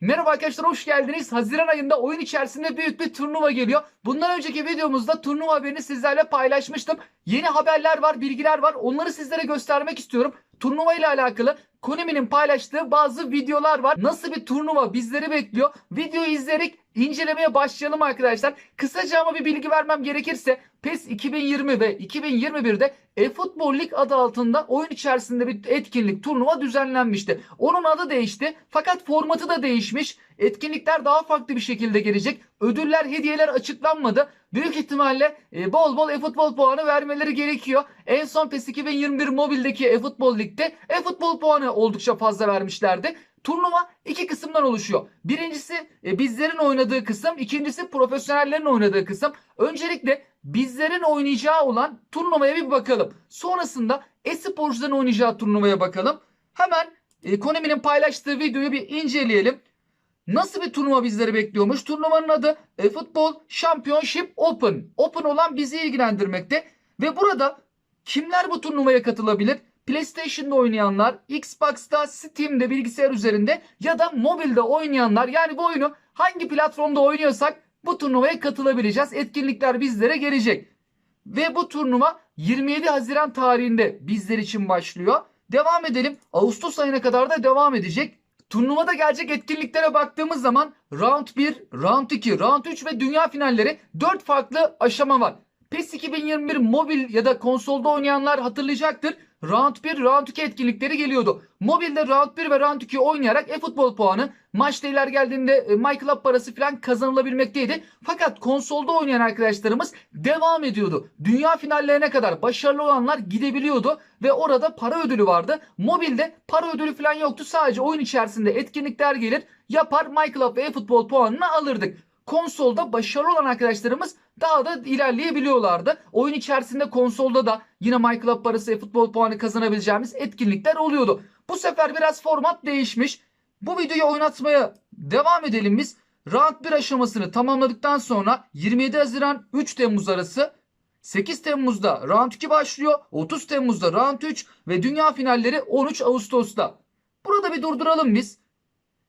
Merhaba arkadaşlar hoş geldiniz. Haziran ayında oyun içerisinde büyük bir turnuva geliyor. Bundan önceki videomuzda turnuva haberini sizlerle paylaşmıştım. Yeni haberler var, bilgiler var. Onları sizlere göstermek istiyorum. Turnuva ile alakalı Konami'nin paylaştığı bazı videolar var. Nasıl bir turnuva bizleri bekliyor? Videoyu izleyerek incelemeye başlayalım arkadaşlar. Kısaca ama bir bilgi vermem gerekirse PES 2020 ve 2021'de eFootball League adı altında oyun içerisinde bir etkinlik, turnuva düzenlenmişti. Onun adı değişti fakat formatı da değişmiş. Etkinlikler daha farklı bir şekilde gelecek. Ödüller, hediyeler açıklanmadı. Büyük ihtimalle e, bol bol eFootball puanı vermeleri gerekiyor. En son PES 2021 mobildeki eFootball Lig'de eFootball puanı oldukça fazla vermişlerdi. Turnuva iki kısımdan oluşuyor. Birincisi e, bizlerin oynadığı kısım, ikincisi profesyonellerin oynadığı kısım. Öncelikle bizlerin oynayacağı olan turnuvaya bir bakalım. Sonrasında e-sporcuların oynayacağı turnuvaya bakalım. Hemen e, Konami'nin paylaştığı videoyu bir inceleyelim. Nasıl bir turnuva bizleri bekliyormuş? Turnuvanın adı e, Futbol Championship Open. Open olan bizi ilgilendirmekte. Ve burada kimler bu turnuvaya katılabilir? PlayStation'da oynayanlar, Xbox'ta, Steam'de bilgisayar üzerinde ya da mobilde oynayanlar yani bu oyunu hangi platformda oynuyorsak bu turnuvaya katılabileceğiz. Etkinlikler bizlere gelecek. Ve bu turnuva 27 Haziran tarihinde bizler için başlıyor. Devam edelim. Ağustos ayına kadar da devam edecek. Turnuvada gelecek etkinliklere baktığımız zaman Round 1, Round 2, Round 3 ve dünya finalleri 4 farklı aşama var. PES 2021 mobil ya da konsolda oynayanlar hatırlayacaktır. Round 1, Round 2 etkinlikleri geliyordu. Mobilde Round 1 ve Round 2 oynayarak e-futbol puanı, maçta iler geldiğinde e, My parası falan kazanılabilmekteydi. Fakat konsolda oynayan arkadaşlarımız devam ediyordu. Dünya finallerine kadar başarılı olanlar gidebiliyordu ve orada para ödülü vardı. Mobilde para ödülü falan yoktu. Sadece oyun içerisinde etkinlikler gelir, yapar My ve e-futbol puanını alırdık konsolda başarılı olan arkadaşlarımız daha da ilerleyebiliyorlardı. Oyun içerisinde konsolda da yine My parası futbol puanı kazanabileceğimiz etkinlikler oluyordu. Bu sefer biraz format değişmiş. Bu videoyu oynatmaya devam edelim biz. Round 1 aşamasını tamamladıktan sonra 27 Haziran 3 Temmuz arası 8 Temmuz'da Round 2 başlıyor. 30 Temmuz'da Round 3 ve dünya finalleri 13 Ağustos'ta. Burada bir durduralım biz.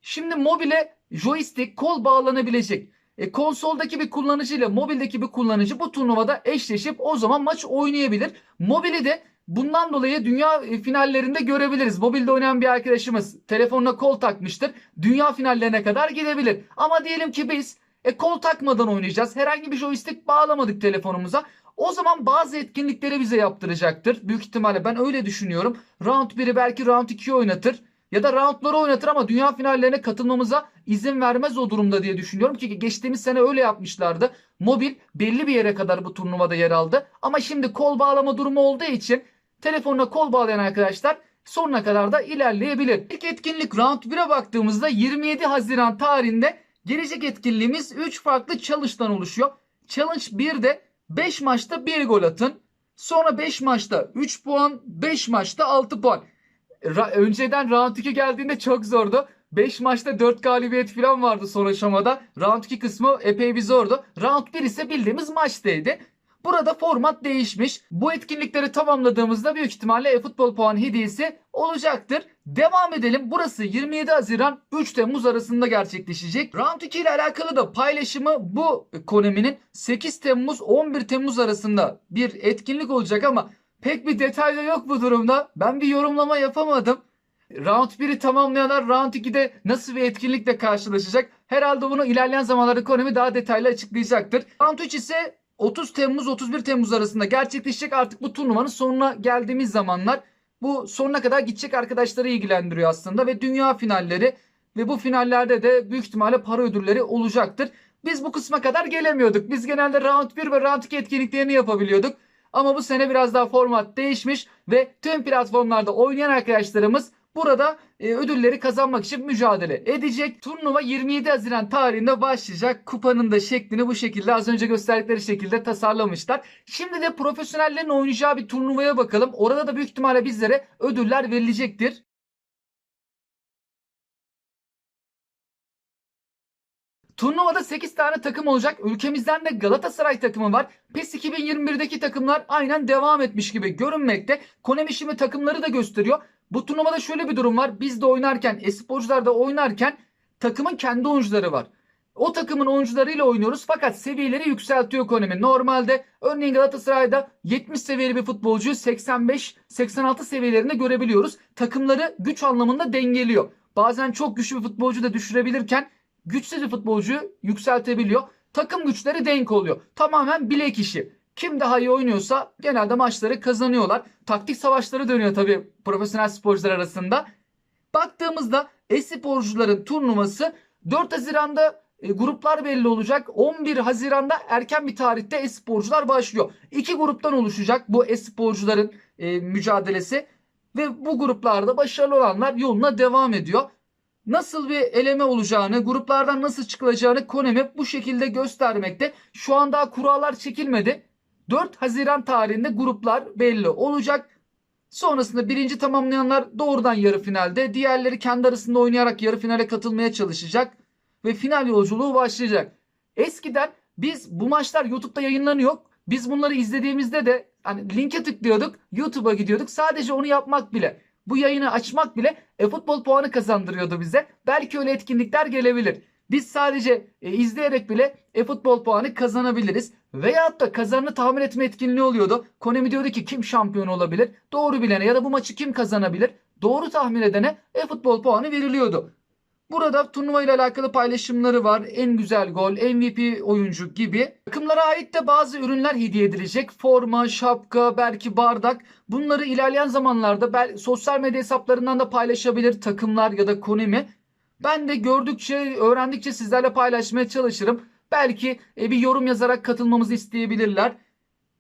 Şimdi mobile joystick kol bağlanabilecek. E, konsoldaki bir kullanıcı ile mobildeki bir kullanıcı bu turnuvada eşleşip o zaman maç oynayabilir. Mobili de bundan dolayı dünya e, finallerinde görebiliriz. Mobilde oynayan bir arkadaşımız telefonuna kol takmıştır. Dünya finallerine kadar gidebilir. Ama diyelim ki biz e, kol takmadan oynayacağız. Herhangi bir joystick bağlamadık telefonumuza. O zaman bazı etkinlikleri bize yaptıracaktır. Büyük ihtimalle ben öyle düşünüyorum. Round 1'i belki round 2'yi oynatır ya da roundları oynatır ama dünya finallerine katılmamıza izin vermez o durumda diye düşünüyorum. Ki geçtiğimiz sene öyle yapmışlardı. Mobil belli bir yere kadar bu turnuvada yer aldı. Ama şimdi kol bağlama durumu olduğu için telefonuna kol bağlayan arkadaşlar sonuna kadar da ilerleyebilir. İlk etkinlik round 1'e baktığımızda 27 Haziran tarihinde gelecek etkinliğimiz 3 farklı challenge'dan oluşuyor. Challenge 1'de 5 maçta 1 gol atın. Sonra 5 maçta 3 puan, 5 maçta 6 puan. Ra- önceden round 2 geldiğinde çok zordu. 5 maçta 4 galibiyet falan vardı son aşamada. Round 2 kısmı epey bir zordu. Round 1 ise bildiğimiz maçtaydı. Burada format değişmiş. Bu etkinlikleri tamamladığımızda büyük ihtimalle e-futbol puan hediyesi olacaktır. Devam edelim. Burası 27 Haziran 3 Temmuz arasında gerçekleşecek. Round 2 ile alakalı da paylaşımı bu Konami'nin 8 Temmuz 11 Temmuz arasında bir etkinlik olacak ama pek bir detay da yok bu durumda. Ben bir yorumlama yapamadım. Round 1'i tamamlayanlar Round 2'de nasıl bir etkinlikle karşılaşacak? Herhalde bunu ilerleyen zamanlarda Konami daha detaylı açıklayacaktır. Round 3 ise 30 Temmuz 31 Temmuz arasında gerçekleşecek artık bu turnuvanın sonuna geldiğimiz zamanlar. Bu sonuna kadar gidecek arkadaşları ilgilendiriyor aslında ve dünya finalleri ve bu finallerde de büyük ihtimalle para ödülleri olacaktır. Biz bu kısma kadar gelemiyorduk. Biz genelde round 1 ve round 2 etkinliklerini yapabiliyorduk. Ama bu sene biraz daha format değişmiş ve tüm platformlarda oynayan arkadaşlarımız burada e, ödülleri kazanmak için mücadele edecek. Turnuva 27 Haziran tarihinde başlayacak. Kupanın da şeklini bu şekilde az önce gösterdikleri şekilde tasarlamışlar. Şimdi de profesyonellerin oynayacağı bir turnuvaya bakalım. Orada da büyük ihtimalle bizlere ödüller verilecektir. Turnuvada 8 tane takım olacak. Ülkemizden de Galatasaray takımı var. PES 2021'deki takımlar aynen devam etmiş gibi görünmekte. Konami şimdi takımları da gösteriyor. Bu turnuvada şöyle bir durum var. Biz de oynarken, esporcular da oynarken takımın kendi oyuncuları var. O takımın oyuncularıyla oynuyoruz fakat seviyeleri yükseltiyor Konami. Normalde örneğin Galatasaray'da 70 seviyeli bir futbolcuyu 85-86 seviyelerinde görebiliyoruz. Takımları güç anlamında dengeliyor. Bazen çok güçlü bir futbolcu da düşürebilirken güçsüz bir futbolcuyu yükseltebiliyor. Takım güçleri denk oluyor. Tamamen bilek işi. Kim daha iyi oynuyorsa genelde maçları kazanıyorlar. Taktik savaşları dönüyor tabii profesyonel sporcular arasında. Baktığımızda e-sporcuların turnuvası 4 Haziran'da e, gruplar belli olacak. 11 Haziran'da erken bir tarihte e-sporcular başlıyor. İki gruptan oluşacak bu e-sporcuların e, mücadelesi ve bu gruplarda başarılı olanlar yoluna devam ediyor. Nasıl bir eleme olacağını, gruplardan nasıl çıkılacağını Konami bu şekilde göstermekte. Şu an daha kurallar çekilmedi. 4 Haziran tarihinde gruplar belli olacak. Sonrasında birinci tamamlayanlar doğrudan yarı finalde. Diğerleri kendi arasında oynayarak yarı finale katılmaya çalışacak. Ve final yolculuğu başlayacak. Eskiden biz bu maçlar YouTube'da yayınlanıyor. Biz bunları izlediğimizde de hani linke tıklıyorduk. YouTube'a gidiyorduk. Sadece onu yapmak bile. Bu yayını açmak bile e-futbol puanı kazandırıyordu bize. Belki öyle etkinlikler gelebilir. Biz sadece e, izleyerek bile e-futbol puanı kazanabiliriz. Veyahut da kazanını tahmin etme etkinliği oluyordu. Konemi diyordu ki kim şampiyon olabilir? Doğru bilene ya da bu maçı kim kazanabilir? Doğru tahmin edene e-futbol puanı veriliyordu. Burada turnuva ile alakalı paylaşımları var. En güzel gol, MVP oyuncu gibi. Takımlara ait de bazı ürünler hediye edilecek. Forma, şapka, belki bardak. Bunları ilerleyen zamanlarda bel sosyal medya hesaplarından da paylaşabilir takımlar ya da Konemi. Ben de gördükçe, öğrendikçe sizlerle paylaşmaya çalışırım. Belki e, bir yorum yazarak katılmamızı isteyebilirler.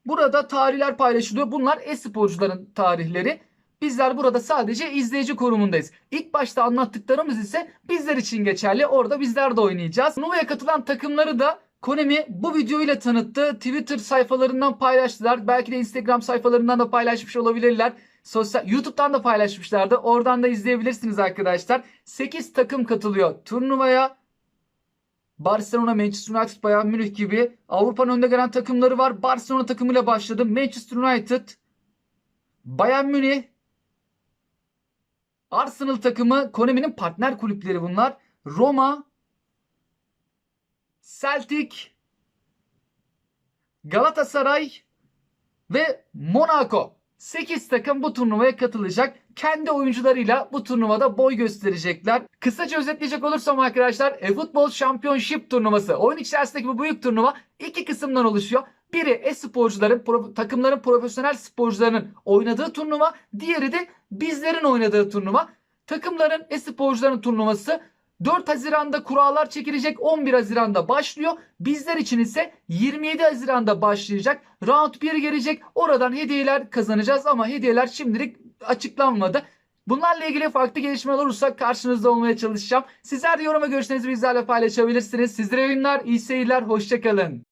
Burada tarihler paylaşılıyor. Bunlar e-sporcuların tarihleri. Bizler burada sadece izleyici konumundayız. İlk başta anlattıklarımız ise bizler için geçerli. Orada bizler de oynayacağız. Turnuvaya katılan takımları da Konami bu videoyla tanıttı. Twitter sayfalarından paylaştılar. Belki de Instagram sayfalarından da paylaşmış olabilirler. Sosyal YouTube'dan da paylaşmışlardı. Oradan da izleyebilirsiniz arkadaşlar. 8 takım katılıyor turnuvaya. Barcelona, Manchester United, Bayern Münih gibi Avrupa'nın önde gelen takımları var. Barcelona takımıyla başladı. Manchester United, Bayern Münih, Arsenal takımı Konami'nin partner kulüpleri bunlar. Roma, Celtic, Galatasaray ve Monaco. 8 takım bu turnuvaya katılacak. Kendi oyuncularıyla bu turnuvada boy gösterecekler. Kısaca özetleyecek olursam arkadaşlar e-futbol Championship turnuvası. Oyun içerisindeki bu büyük turnuva iki kısımdan oluşuyor. Biri e-sporcuların, takımların profesyonel sporcularının oynadığı turnuva. Diğeri de bizlerin oynadığı turnuva. Takımların e-sporcuların turnuvası 4 Haziran'da kurallar çekilecek 11 Haziran'da başlıyor. Bizler için ise 27 Haziran'da başlayacak. Round 1 gelecek. Oradan hediyeler kazanacağız ama hediyeler şimdilik açıklanmadı. Bunlarla ilgili farklı gelişmeler olursa karşınızda olmaya çalışacağım. Sizler de yoruma görüşlerinizi bizlerle paylaşabilirsiniz. Sizlere oyunlar, iyi seyirler, hoşçakalın.